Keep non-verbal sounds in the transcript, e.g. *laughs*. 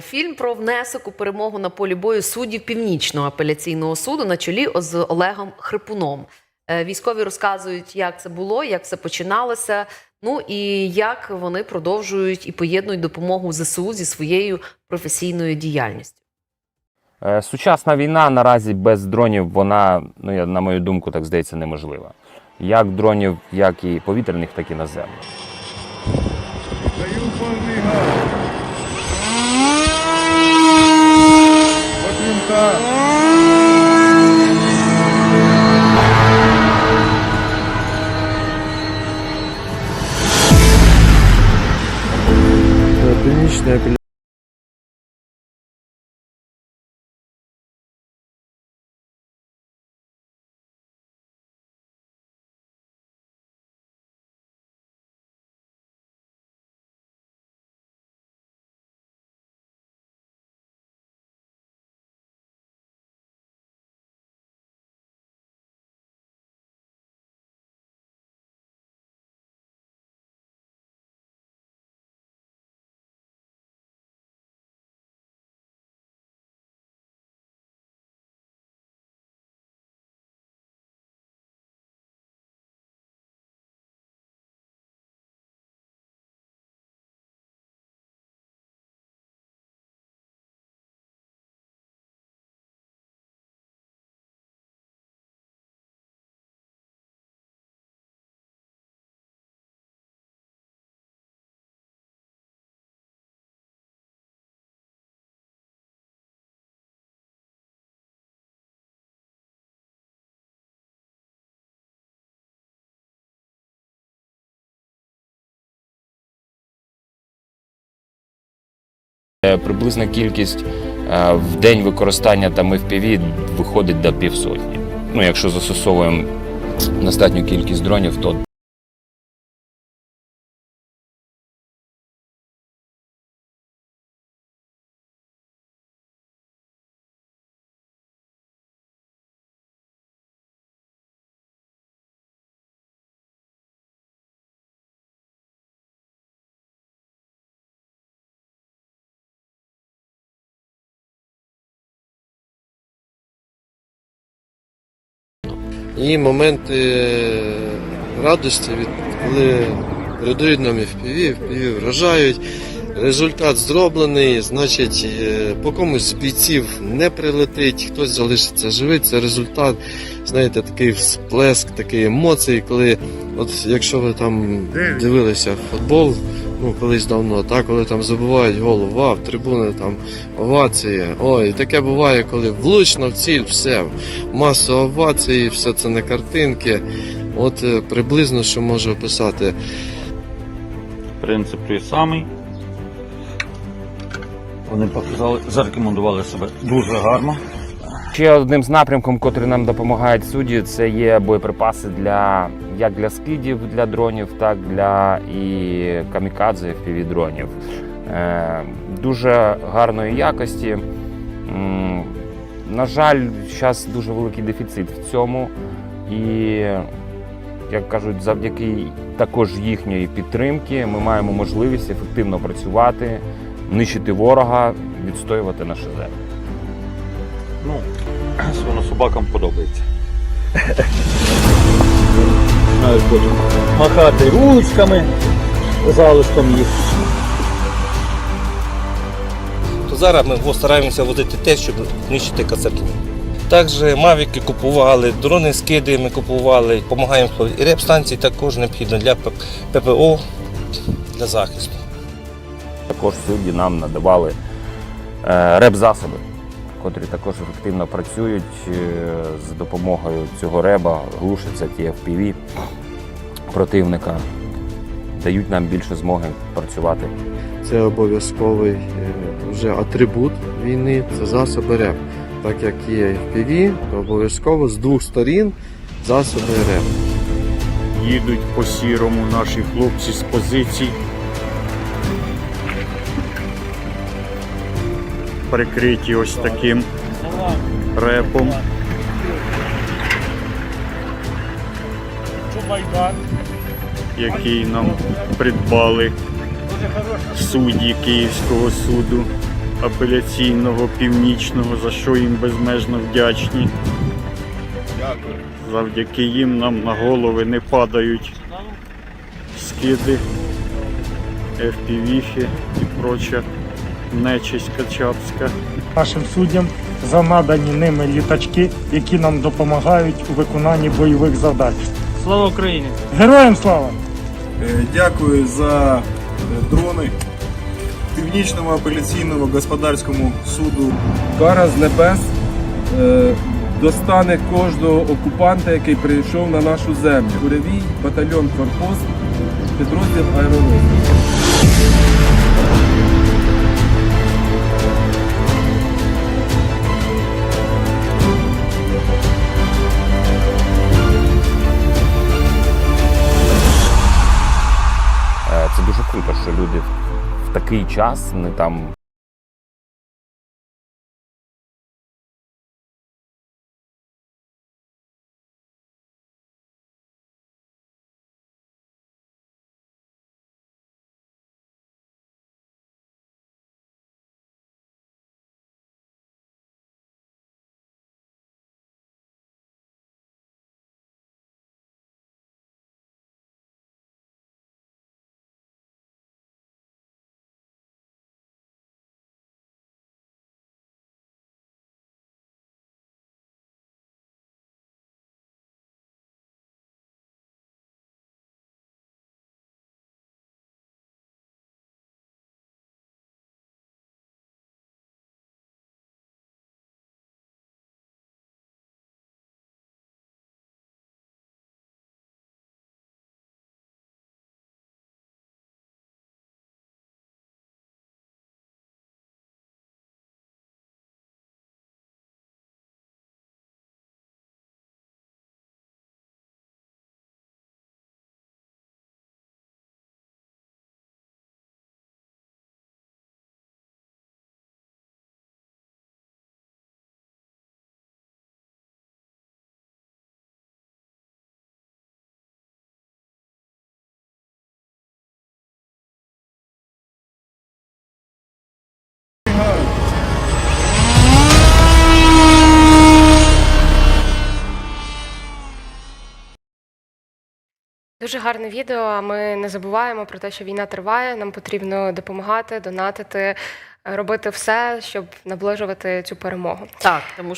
Фільм про внесок у перемогу на полі бою суддів Північного апеляційного суду на чолі з Олегом Хрипуном. Е, Військові розказують, як це було, як це починалося. Ну і як вони продовжують і поєднують допомогу ЗСУ зі своєю професійною діяльністю. Е, Сучасна війна наразі без дронів, вона, ну я на мою думку, так здається, неможлива. Як дронів, як і повітряних, так і наземних. Даю повний газ. Приблизна кількість е, в день використання там FPV виходить до півсотні. Ну, якщо застосовуємо достатню кількість дронів, то і моменти радості, від коли передають нам FPV, FPV вражають. Результат зроблений, значить, е, по комусь з бійців не прилетить, хтось залишиться живий. Це результат, знаєте, такий всплеск, такий емоцій, коли, от якщо ви там дивилися футбол, ну колись давно, так, коли там забувають голову, вау, трибуни там овації. Ой, таке буває, коли влучно в ціль, все, маса овацій, все це не картинки. От е, приблизно що можу описати. Принцип той самий. Вони показали, зарекомендували себе дуже гарно. Ще одним з напрямком, котрий нам допомагають судді, це є боєприпаси для як для скидів для дронів, так для і камікадзе fpv дронів. Е, дуже гарної якості. На жаль, зараз дуже великий дефіцит в цьому. І, як кажуть, завдяки також їхньої підтримки ми маємо можливість ефективно працювати, нищити ворога, відстоювати наше землю. Ну, *clears throat* воно собакам подобається. *laughs* Знаєш, потім махати ручками, залишком їх. то зараз ми стараємося возити те, щоб знищити кацапів. Також мавіки купували, дрони скиди ми купували, допомагаємо і реп-станції також необхідно для ППО, для захисту. Також судді нам надавали е, реп-засоби, котрі також ефективно працюють е, з допомогою цього реба, глушаться ті FPV противника, дають нам більше змоги працювати. Це обов'язковий е, вже атрибут війни, це засоби РЕП. Так як є FPV, то обов'язково з двох сторін засоби РЕП. Їдуть по сірому наші хлопці з позицій. Прикриті ось таким репом. Який нам придбали судді Київського суду. апеляційного північного, за що їм безмежно вдячні. Завдяки їм нам на голови не падають скиди, FPV і проча нечисть качапська. нашим суддям за надані ними літачки, які нам допомагають у виконанні бойових завдач. Слава Україні! Героям слава! Е, Дякую за е, дрони Північному апеляційному господарському суду. Кара з небес е, достане кожного окупанта, який прийшов на нашу землю. Куревій, батальйон Форпост, підрозділ аеророзвідки. Круто, що люди в такий час не там Дуже гарне відео. Ми не забуваємо про те, що війна триває. Нам потрібно допомагати, донатити, робити все, щоб наближувати цю перемогу. Так, тому що